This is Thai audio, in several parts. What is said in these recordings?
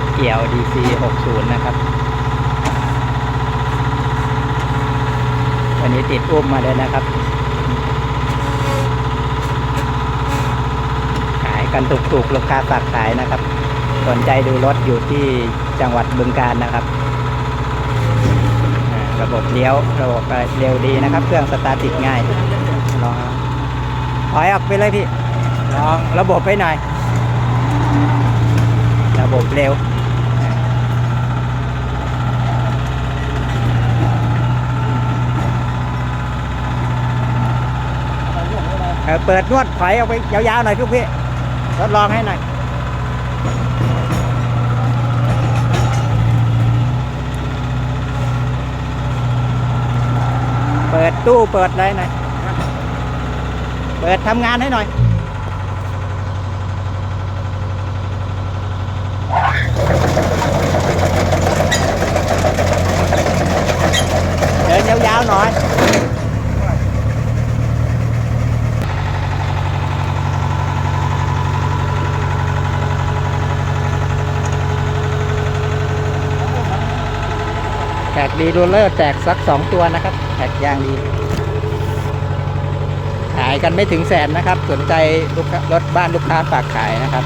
ถเกี่ยว DC 60 นะครับ วันนี้ติดอุ้มมาเลยนะครับ ขายกันถูกๆลูกค้าฝากขายนะครับ สนใจดูรถอยู่ที่จังหวัดบึงการนะครับ ระบบเลี้ยวระบบเร็วดีนะครับ เครื่องสตาร์ทติดง่ายลองถอยออกไปเลยพี่ลองระบบไปหน่อย ระบบเร็วเเปิดนวดถอยออกไปยาวๆหน่อยพี่พี่ทดลองให้หน่อยเปิดตู้เปิดอะไรหน่อยเปิดทำงานให้หน่อย เดินยาวๆหน่อย แท็กดีดูเลอร์แจกสักสองตัวนะครับแท็กยางดี ขายกันไม่ถึงแสนนะครับ สนใจลูกค้ารถบ้านลูกค้าฝากขายนะครับ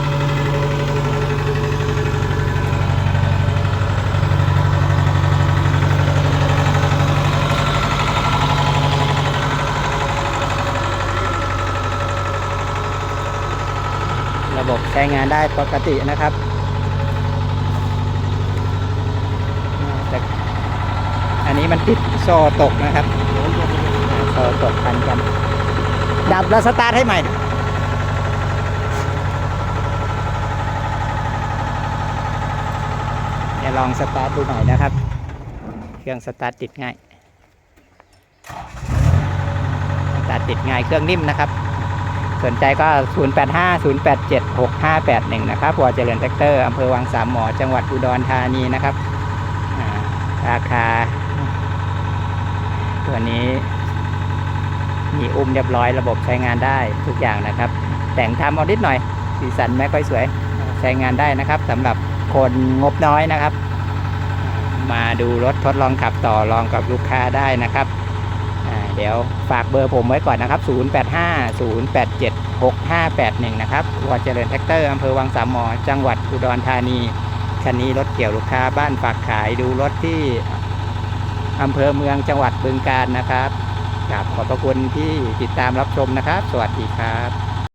ระบบใช้งานได้ปกตินะครับแต่ อันนี้มันติดโซ่ตกนะครับโซ่ตกพันกัน ดับแล้วสตาร์ทให้ใหม่เดี๋ยวลองสตาร์ทดูหน่อยนะครับ เครื่องสตาร์ทติดง่าย สตาร์ทติดง่ายเครื่องนิ่มนะครับสนใจก็ 085 087 6581 นะครับวเจริญแท็กเตอร์อำเภอวังสามหมอ จังหวัดอุดรธานีนะครับ ราคา ตัวนี้ มีอุ้มเรียบร้อยระบบใช้งานได้ทุกอย่างนะครับ แต่งทำเอานิดหน่อย สีสันไม่ค่อยสวยใช้งานได้นะครับสำหรับคนงบน้อยนะครับ มาดูรถทดลองขับต่อรองกับลูกค้าได้นะครับเดี๋ยวฝากเบอร์ผมไว้ก่อนนะครับ 085 087 6581 นะครับวอเจริญแท็กเตอร์อำเภอวังสามหมอ จังหวัดอุดรธานี คันนี้รถเกี่ยวลูกค้าบ้านฝากขายดูรถที่ อำเภอเมืองจังหวัดบึงกาฬนะครับกราบขอบพระคุณที่ติดตามรับชมนะครับ สวัสดีครับ